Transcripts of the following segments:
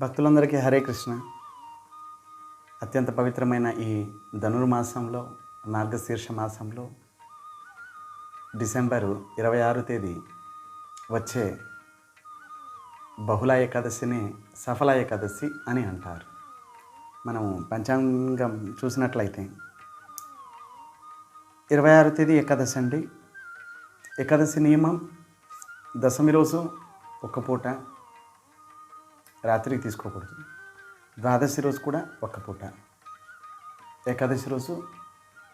భక్తులందరికీ హరే కృష్ణ. అత్యంత పవిత్రమైన ఈ ధనుర్మాసంలో మార్గశీర్ష మాసంలో డిసెంబరు ఇరవై ఆరు తేదీ వచ్చే బహుళ ఏకాదశిని సఫల ఏకాదశి అని అంటారు. మనం పంచాంగం చూసినట్లయితే ఇరవై ఆరు తేదీ ఏకాదశి అండి. ఏకాదశి నియమం దశమి రోజు ఒక్క పూట రాత్రికి తీసుకోకూడదు. ద్వాదశి రోజు కూడా ఒక్క పూట. ఏకాదశి రోజు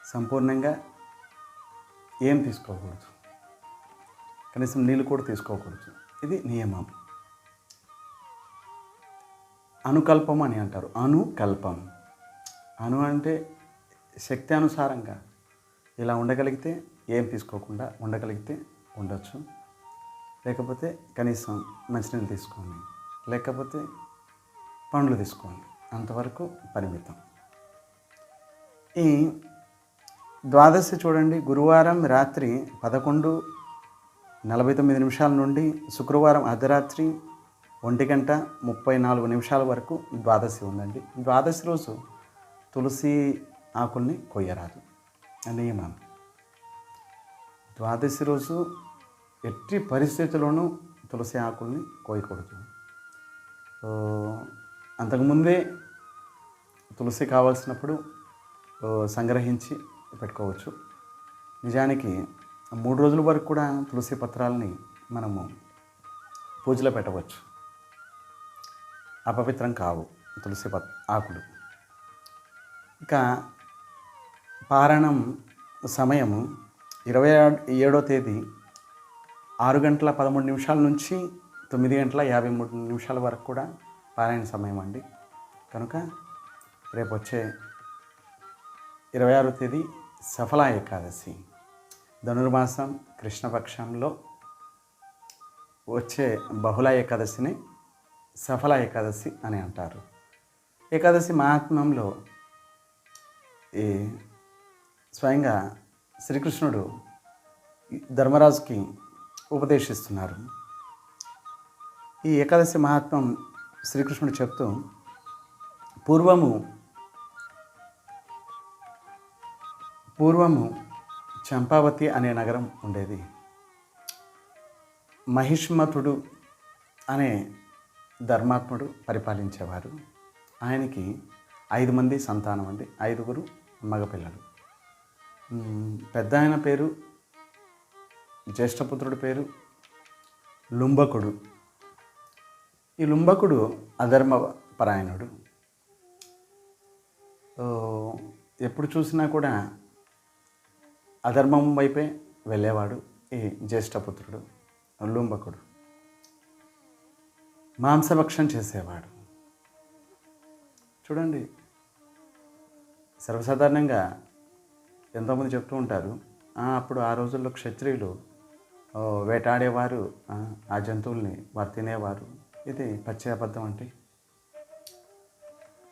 సంపూర్ణంగా ఏం తీసుకోకూడదు. కనీసం నీళ్ళు కూడా తీసుకోకూడదు. ఇది నియమం. అనుకల్పం అని అంటారు. అనుకల్పం. అను అంటే శక్తి అనుసారంగా ఇలా ఉండగలిగితే ఏం తీసుకోకుండా ఉండగలిగితే ఉండొచ్చు. లేకపోతే కనీసం మంచినీళ్ళు తీసుకోండి. లేకపోతే పండ్లు తీసుకోండి. అంతవరకు పరిమితం. ఈ ద్వాదశి చూడండి గురువారం రాత్రి పదకొండు నలభై తొమ్మిది నిమిషాల నుండి శుక్రవారం అర్ధరాత్రి ఒంటి గంట ముప్పై నాలుగు నిమిషాల వరకు ద్వాదశి ఉందండి. ద్వాదశి రోజు తులసి ఆకుల్ని కొయ్యరాదు. నియమం. ద్వాదశి రోజు ఎట్టి పరిస్థితుల్లోనూ తులసి ఆకుల్ని కోయకూడదు సో, అంతకుముందే తులసి కావాల్సినప్పుడు సంగ్రహించి పెట్టుకోవచ్చు. నిజానికి మూడు రోజుల వరకు కూడా తులసి పత్రాలని మనము పూజలో పెట్టవచ్చు. అపవిత్రం కావు తులసి పత్ ఆకులు. ఇక పారాయణం సమయము ఇరవై ఏడో తేదీ ఆరు గంటల పదమూడు నిమిషాల నుంచి తొమ్మిది గంటల యాభై మూడు నిమిషాల వరకు కూడా పారాయణ సమయం అండి. కనుక రేపు వచ్చే ఇరవై ఆరో తేదీ సఫల ఏకాదశి. ధనుర్మాసం కృష్ణపక్షంలో వచ్చే బహుళ ఏకాదశిని సఫల ఏకాదశి అని అంటారు. ఏకాదశి మహాత్మ్యంలో ఈ స్వయంగా శ్రీకృష్ణుడు ధర్మరాజుకి ఉపదేశిస్తున్నారు. ఈ ఏకాదశి మహాత్మం శ్రీకృష్ణుడు చెప్తూ పూర్వము పూర్వము చంపావతి అనే నగరం ఉండేది. మహిష్మతుడు అనే ధర్మాత్ముడు పరిపాలించేవారు. ఆయనకి ఐదు మంది సంతానం అండి. ఐదుగురు మగపిల్లలు. పెద్ద ఆయన పేరు జ్యేష్ఠపుత్రుడి పేరు లుంబకుడు. ఈ లుంబకుడు అధర్మ పరాయణుడు ఎప్పుడు చూసినా కూడా అధర్మం వైపే వెళ్ళేవాడు ఈ జ్యేష్ఠపుత్రుడు లుంబకుడు. మాంసభక్షం చేసేవాడు. చూడండి సర్వసాధారణంగా ఎంతోమంది చెప్తూ ఉంటారు అప్పుడు ఆ రోజుల్లో క్షత్రియులు వేటాడేవారు ఆ, ఆ జంతువుల్ని వారు తినేవారు ఇది పచ్చి అబద్ధం అంటే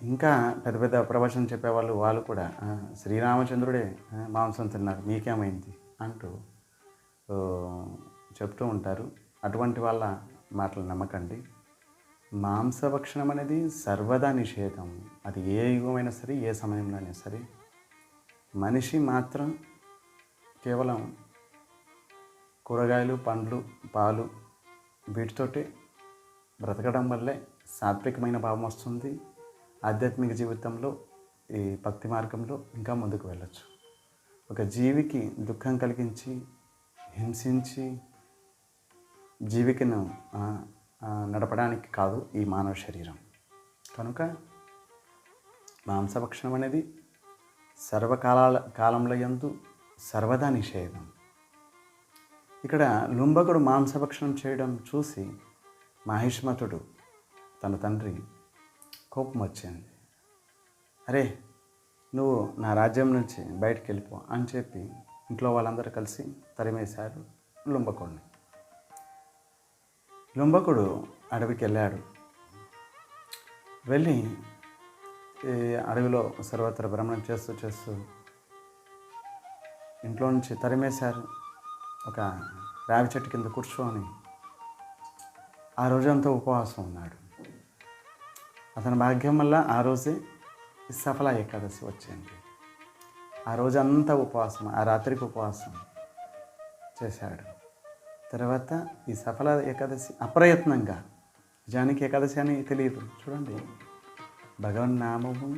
ఇంకా పెద్ద పెద్ద ప్రవచనం చెప్పేవాళ్ళు వాళ్ళు కూడా శ్రీరామచంద్రుడే మాంసం తిన్నారు మీకేమైంది? అంటూ చెప్తూ ఉంటారు. అటువంటి వాళ్ళ మాటలు నమ్మకండి. మాంసభక్షణం అనేది సర్వదా నిషేధం. అది ఏ యుగమైనా సరే ఏ సమయంలో అయినా సరే మనిషి మాత్రం కేవలం కూరగాయలు పండ్లు పాలు వీటితోటి బ్రతకడం వల్లే సాత్వికమైన భావం వస్తుంది. ఆధ్యాత్మిక జీవితంలో ఈ భక్తి మార్గంలో ఇంకా ముందుకు వెళ్ళచ్చు. ఒక జీవికి దుఃఖం కలిగించి హింసించి జీవికను నడపడానికి కాదు ఈ మానవ శరీరం. కనుక మాంసభక్షణం అనేది సర్వకాలాల కాలంలో యందు సర్వదా నిషేధం. ఇక్కడ లుంబకుడు మాంసభక్షణం చేయడం చూసి మహిష్మతుడు తన తండ్రి కోపం వచ్చింది అరే నువ్వు నా రాజ్యం నుంచి బయటికి వెళ్ళిపో అని చెప్పి ఇంట్లో వాళ్ళందరూ కలిసి తరిమేశారు లుంబకుడిని లుంబకుడు అడవికి వెళ్ళాడు. వెళ్ళి అడవిలో సర్వత్ర భ్రమణం చేస్తూ చేస్తూ ఇంట్లో నుంచి తరిమేశారు. ఒక రావి చెట్టు కింద కూర్చొని ఆ రోజంతా ఉపవాసం ఉన్నాడు. అతని భాగ్యం వల్ల ఆ రోజే ఈ సఫల ఏకాదశి వచ్చింది. ఆ రోజంతా ఉపవాసం ఆ రాత్రికి ఉపవాసం చేశాడు. తర్వాత ఈ సఫల ఏకాదశి అప్రయత్నంగా నిజానికి ఏకాదశి అని తెలియదు. చూడండి భగవన్ నామము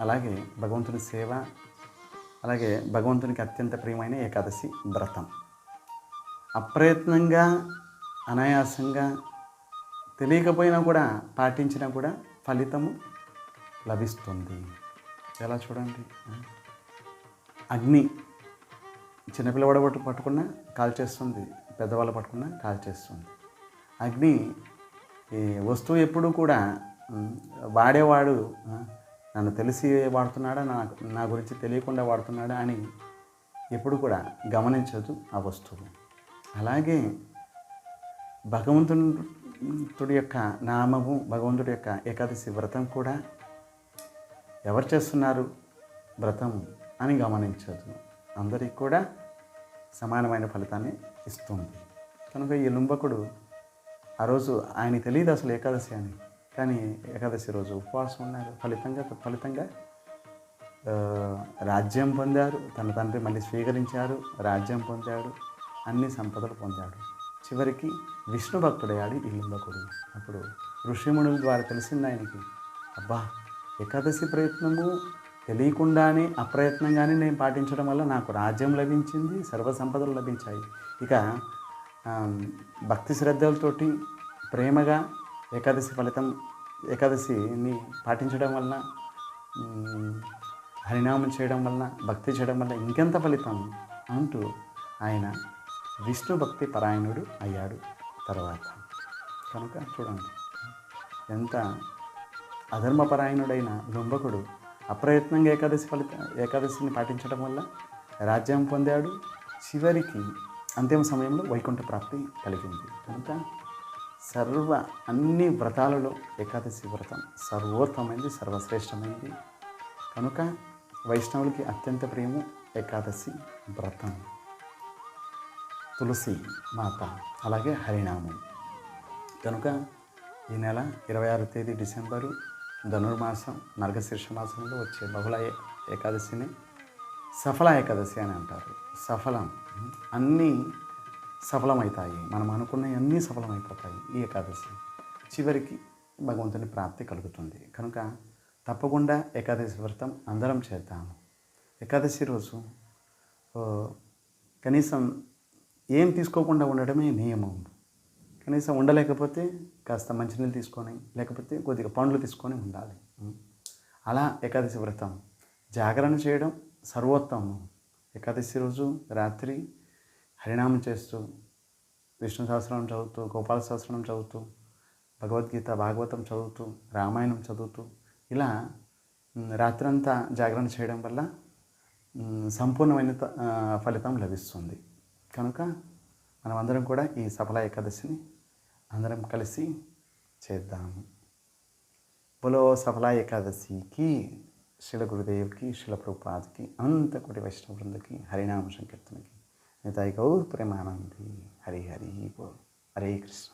అలాగే భగవంతుని సేవ అలాగే భగవంతునికి అత్యంత ప్రియమైన ఏకాదశి వ్రతం. అప్రయత్నంగా అనాయాసంగా తెలియకపోయినా కూడా పాటించినా కూడా ఫలితము లభిస్తుంది. ఎలా చూడండి? అగ్ని చిన్నపిల్లవాడు పట్టు పట్టుకున్నా కాల్చేస్తుంది పెద్దవాళ్ళు పట్టుకున్నా కాల్చేస్తుంది అగ్ని ఈ వస్తువు ఎప్పుడు కూడా వాడేవాడు నన్ను తెలిసి వాడుతున్నాడా నా నా గురించి తెలియకుండా వాడుతున్నాడా అని ఎప్పుడు కూడా గమనించదు ఆ వస్తువు. అలాగే భగవంతుడి యొక్క నామము భగవంతుడి యొక్క ఏకాదశి వ్రతం కూడా ఎవరు చేస్తున్నారు? వ్రతం అని గమనించదు. అందరికీ కూడా సమానమైన ఫలితాన్ని ఇస్తుంది. కనుక ఈ లుంబకుడు ఆ రోజు ఆయన తెలియదు అసలు ఏకాదశి అని. కానీ ఏకాదశి రోజు ఉపవాసం ఉన్నారు. ఫలితంగా ఫలితంగా రాజ్యం పొందారు. తన తండ్రి మళ్ళీ స్వీకరించారు రాజ్యం పొందాడు అన్ని సంపదలు పొందాడు. చివరికి విష్ణు భక్తుడయ్యాడు ఈ లింబకుడు అప్పుడు ఋషిమునుల ద్వారా తెలిసింది ఆయనకి అబ్బా ఏకాదశి ప్రయత్నము తెలియకుండానే అప్రయత్నంగానే నేను పాటించడం వల్ల నాకు రాజ్యం లభించింది సర్వ సంపదలు లభించాయి. ఇక భక్తి శ్రద్ధలతోటి ప్రేమగా ఏకాదశి ఫలితం ఏకాదశిని పాటించడం వల్ల హరినామం చేయడం వలన భక్తి చేయడం వల్ల ఇంకెంత ఫలితం అంటూ ఆయన విష్ణు భక్తి పరాయణుడు అయ్యాడు తర్వాత. కనుక చూడండి. ఎంత అధర్మపరాయణుడైన లుంబకుడు అప్రయత్నంగా ఏకాదశి ఫలిత ఏకాదశిని పాటించడం వల్ల రాజ్యం పొందాడు. చివరికి అంతిమ సమయంలో వైకుంఠ ప్రాప్తి కలిగింది. కనుక సర్వ అన్ని వ్రతాలలో ఏకాదశి వ్రతం సర్వోత్తమైంది సర్వశ్రేష్టమైంది. కనుక వైష్ణవులకి అత్యంత ప్రియము ఏకాదశి వ్రతం. తులసి మాత అలాగే హరినామం. కనుక ఈ నెల ఇరవై ఆరు తేదీ డిసెంబరు ధనుర్మాసం నరకశీర్ష మాసంలో వచ్చే బహుళ ఏకాదశిని సఫల ఏకాదశి అని అంటారు. సఫలం అన్నీ సఫలమవుతాయి మనం అనుకున్న అన్నీ సఫలమైపోతాయి ఈ ఏకాదశి. చివరికి భగవంతుని ప్రాప్తి కలుగుతుంది. కనుక తప్పకుండా ఏకాదశి వ్రతం అందరం చేద్దాము. ఏకాదశి రోజు కనీసం ఏం తీసుకోకుండా ఉండడమే నియమం. కనీసం ఉండలేకపోతే కాస్త మంచినీళ్ళు తీసుకొని లేకపోతే కొద్దిగా పండ్లు తీసుకొని ఉండాలి. అలా ఏకాదశి వ్రతం. జాగరణ చేయడం సర్వోత్తమం. ఏకాదశి రోజు రాత్రి హరినామం చేస్తూ విష్ణు సహస్రం చదువుతూ గోపాల సహస్రం చదువుతూ భగవద్గీత భాగవతం చదువుతూ రామాయణం చదువుతూ ఇలా రాత్రంతా జాగరణ చేయడం వల్ల సంపూర్ణమైన త- ఫలితం లభిస్తుంది. కనుక మనమందరం కూడా ఈ సఫల ఏకాదశిని అందరం కలిసి చేద్దాము. బులో సఫల ఏకాదశికి శిల గురుదేవ్కి శిల ప్రభుపాద్కి అనంత కోటి వైష్ణవ బృందకి హరినామ సంకీర్తనకి నితాయి గౌర్ ప్రేమానంది. హరి హరి బోల్ హరే కృష్ణ.